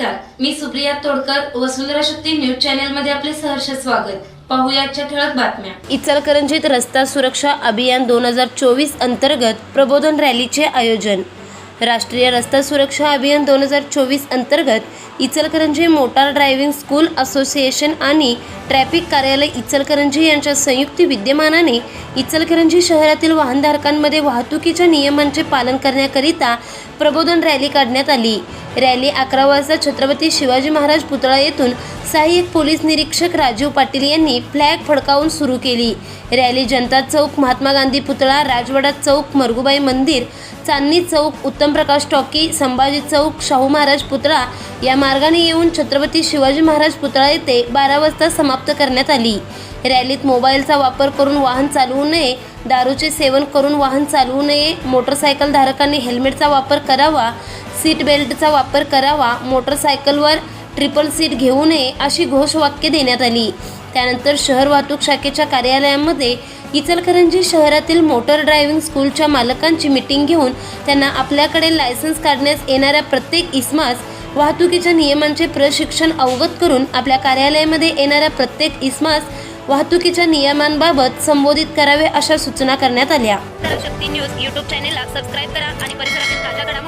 नमस्कार. मी सुप्रिया तोडकर वसुंधरा शक्ती न्यूज चॅनलमध्ये आपले सहर्ष स्वागत. पाहूया ठळक बातम्या. इचलकरंजीत रस्ता सुरक्षा अभियान दोन हजार चोवीस अंतर्गत प्रबोधन रॅलीचे आयोजन. राष्ट्रीय रस्ता सुरक्षा अभियान दोन हजार चोवीस अंतर्गत Ichalkaranji motor driving school association आणि ट्रॅफिक कार्यालय इचलकरंजी यांच्या संयुक्त विद्यमानाने इचलकरंजी शहरातील वाहनधारकांमध्ये वाहतुकीच्या नियमांचे पालन करण्याकरिता प्रबोधन रॅली काढण्यात आली. रॅली अकरा वाजता छत्रपती शिवाजी महाराज पुतळा येथून सहाय्यक पोलीस निरीक्षक राजीव पाटील यांनी फ्लॅग फडकावून सुरू केली. रॅली जनता चौक महात्मा गांधी पुतळा राजवाडा चौक मरगुबाई मंदिर चांदणी चौक उत्तम प्रकाश टॉकी संभाजी चौक शाहू महाराज पुतळा या मार्गाने येऊन छत्रपती शिवाजी महाराज पुतळा येथे बारा वाजता समाप्त करण्यात आली. रॅलीत मोबाईलचा वापर करून वाहन चालवू नये दारूचे सेवन करून वाहन चालवू नये मोटरसायकल धारकांनी हेल्मेटचा वापर करावा सीट बेल्टचा वापर करावा मोटरसायकलवर ट्रिपल सीट घेऊ नये अशी घोषवाक्य देण्यात आली. त्यानंतर शहर वाहतूक शाखेच्या कार्यालयामध्ये इचलकरंजी शहरातील मोटर ड्रायव्हिंग स्कूलच्या मालकांची मिटिंग घेऊन त्यांना आपल्याकडे लायसन्स काढण्यास येणाऱ्या प्रत्येक इस्मास वाहतुकीच्या नियमांचे प्रशिक्षण अवगत करून आपल्या कार्यालयामध्ये येणाऱ्या प्रत्येक इस्मास वाहतुकीच्या नियमांबाबत संबोधित करावे अशा सूचना करण्यात आल्या. न्यूज यूट्यूब चॅनेलला सबस्क्राईब करा आणि परिसरातील ताज्या घडामोडी